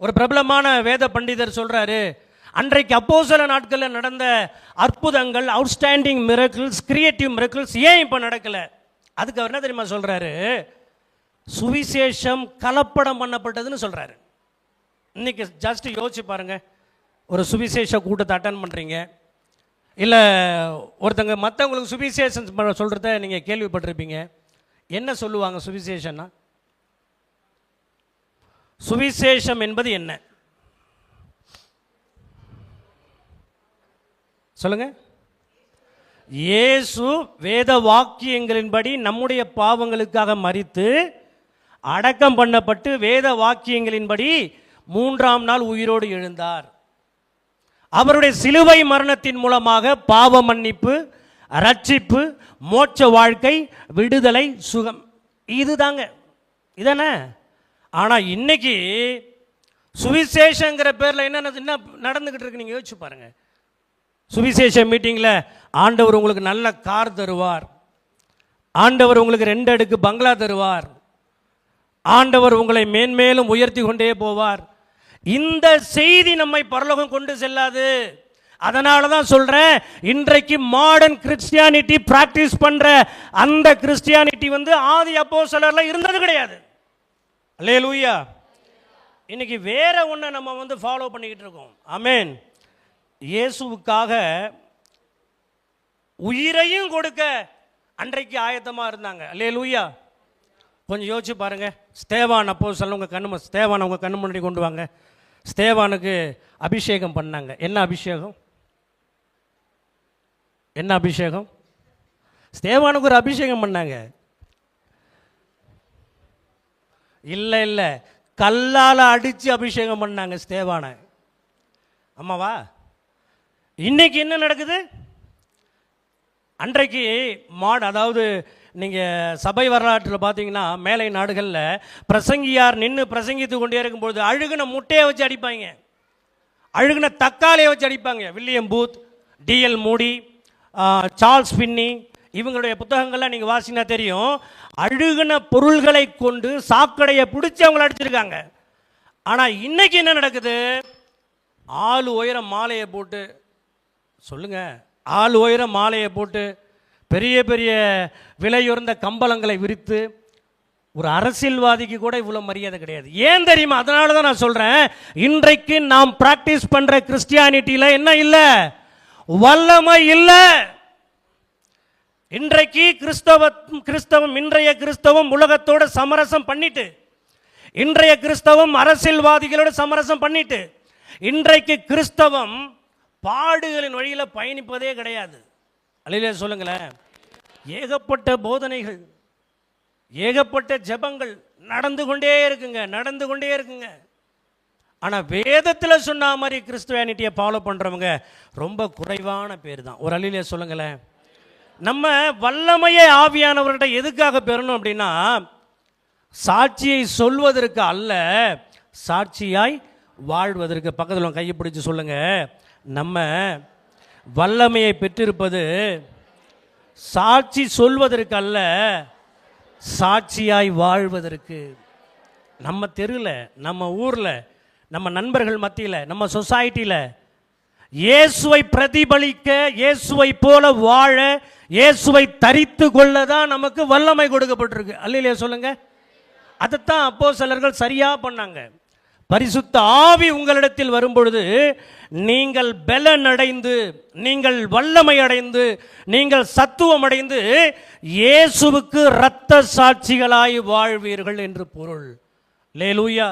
ஒரு பிரபலமான வேத பண்டிதர் சொல்கிறாரு அன்றைக்கு அப்போசல நாட்களில் நடந்த அற்புதங்கள் அவுட்ஸ்டாண்டிங் மிரக்கிள்ஸ் கிரியேட்டிவ் மிரக்கிள்ஸ் ஏன் இப்போ நடக்கலை? அதுக்கு அவர் என்ன தெரியுமா சொல்கிறாரு சுவிசேஷம் கலப்படம் பண்ணப்பட்டதுன்னு சொல்கிறாரு இன்னைக்கு ஜஸ்ட் யோசிச்சு பாருங்கள் ஒரு சுவிசேஷ கூட்டத்தை அட்டன் பண்ணுறீங்க இல்லை ஒருத்தங்க மற்றவங்களுக்கு சுவிசேஷன் சொல்கிறத நீங்கள் கேள்விப்பட்டிருப்பீங்க. என்ன சொல்லுவாங்க சுவிசேஷன்னா சுவிசேஷம் என்பது என்ன? சொல்லுங்க. இயேசு வேத வாக்கியங்களின்படி நம்முடைய பாவங்களுக்காக மறித்து அடக்கம் பண்ணப்பட்டு வேத வாக்கியங்களின்படி மூன்றாம் நாள் உயிரோடு எழுந்தார். அவருடைய சிலுவை மரணத்தின் மூலமாக பாவ மன்னிப்பு ரட்சிப்பு மோட்ச வாழ்க்கை விடுதலை சுகம். இதுதாங்க. இதானே? ஆனால் இன்னைக்கு சுவிசேஷங்கிற பேரில் என்ன என்ன நடந்துக்கிட்டு இருக்கு நீங்கள் யோசிச்சு பாருங்க. சுவிசேஷ மீட்டிங்கில் ஆண்டவர் உங்களுக்கு நல்ல கார் தருவார். ஆண்டவர் உங்களுக்கு ரெண்டு அடுக்கு பங்களா தருவார். ஆண்டவர் உங்களை மேன்மேலும் உயர்த்தி கொண்டே போவார். இந்த செய்தி நம்மை பரலோகம் கொண்டு செல்லாது. அதனால தான் சொல்கிறேன் இன்றைக்கு மாடர்ன் கிறிஸ்டியானிட்டி ப்ராக்டிஸ் பண்ணுற அந்த கிறிஸ்டியானிட்டி வந்து ஆதி அப்போ இருந்தது கிடையாது. அல்லேலூயா இன்னைக்கு வேற ஒன்றை நம்ம வந்து ஃபாலோ பண்ணிக்கிட்டு இருக்கோம். அமேன் இயேசுவுக்காக உயிரையும் கொடுக்க அன்றைக்கு ஆயத்தமாக இருந்தாங்க. அல்லேலூயா கொஞ்சம் யோசிச்சு பாருங்க. ஸ்தேவான் அப்போ சொல்ல உங்கள் கண்ணு ஸ்தேவான் உங்கள் கண்ணு முன்னாடி கொண்டு வாங்க. ஸ்தேவானுக்கு அபிஷேகம் பண்ணாங்க. என்ன அபிஷேகம்? என்ன அபிஷேகம்? ஸ்தேவானுக்கு ஒரு அபிஷேகம் பண்ணாங்க. இல்லை இல்லை. கல்லால் அடித்து அபிஷேகம் பண்ணாங்க ஸ்தேவானை. ஆமாவா இன்னைக்கு என்ன நடக்குது? அன்றைக்கு மாடு அதாவது நீங்கள் சபை வரலாற்றில் பார்த்தீங்கன்னா மேலை நாடுகளில் பிரசங்கியார் நின்று பிரசங்கித்து கொண்டே இருக்கும்பொழுது அழுகுன முட்டையை வச்சு அடிப்பாங்க. அழுகுன தக்காளியை வச்சு அடிப்பாங்க. வில்லியம் பூத் டிஎல் மூடி ஆ, சார்ல்ஸ் பின்னி இவங்களுடைய புத்தகங்கள்லாம் நீங்கள் வாசினா தெரியும். அழுகுன பொருள்களை கொண்டு சாக்கடையை பிடிச்சி அவங்கள அடிச்சிருக்காங்க. ஆனால் இன்னைக்கு என்ன நடக்குது? ஆள் உயரம் மாலையை போட்டு சொல்லுங்க ஆள் உயரம் மாலையை போட்டு பெரிய பெரிய விலையுறந்த கம்பளங்களை விரித்து ஒரு அரசியல்வாதிக்கு கூட இவ்வளோ மரியாதை கிடையாது. ஏன் தெரியுமா? அதனால தான் நான் சொல்கிறேன் இன்றைக்கு நாம் ப்ராக்டிஸ் பண்ணுற கிறிஸ்டியானிட்டியில் என்ன இல்லை? வல்லமை இல்லை. இன்றைக்கு கிறிஸ்தவ கிறிஸ்தவம் இன்றைய கிறிஸ்தவம் உலகத்தோட சமரசம் பண்ணிட்டு இன்றைய கிறிஸ்தவம் அரசியல்வாதிகளோட சமரசம் பண்ணிட்டு இன்றைக்கு கிறிஸ்தவம் பாடுகளின் வழியில் பயணிப்பதே கிடையாது. அழிலே சொல்லுங்களேன். ஏகப்பட்ட போதனைகள் ஏகப்பட்ட ஜெபங்கள் நடந்து கொண்டே இருக்குங்க நடந்து கொண்டே இருக்குங்க. ஆனால் வேதத்தில் சொன்ன மாதிரி கிறிஸ்துவானிட்டியை ஃபாலோ பண்ணுறவங்க ரொம்ப குறைவான பேர் தான். ஒரு அழிலே சொல்லுங்களேன். நம்ம வல்லமையை ஆவியானவர்கிட்ட எதுக்காக பெறணும் அப்படின்னா சாட்சியை சொல்வதற்கு அல்ல சாட்சியாய் வாழ்வதற்கு. பக்கத்தில் கையை பிடிச்சி சொல்லுங்க. நம்ம வல்லமையை பெற்றிருப்பது சாட்சி சொல்வதற்கு அல்ல சாட்சியாய் வாழ்வதற்கு. நம்ம தெருவில் நம்ம ஊரில் நம்ம நண்பர்கள் மத்தியில் நம்ம சொசைட்டியில் இயேசுவை பிரதிபலிக்க இயேசுவை போல வாழ இயேசுவை தரித்து கொள்ள தான் நமக்கு வல்லமை கொடுக்கப்பட்டிருக்கு. அல்லையிலே சொல்லுங்க. அதைத்தான் அப்போ சிலர்கள் சரியா பண்ணாங்க. பரிசுத்த ஆவி உங்களிடத்தில் வரும்பொழுது நீங்கள் பலன் அடைந்து நீங்கள் வல்லமை அடைந்து நீங்கள் சத்துவம் அடைந்து இயேசுவுக்கு இரத்த சாட்சிகளாய் வாழ்வீர்கள் என்று பொருள். லேலூயா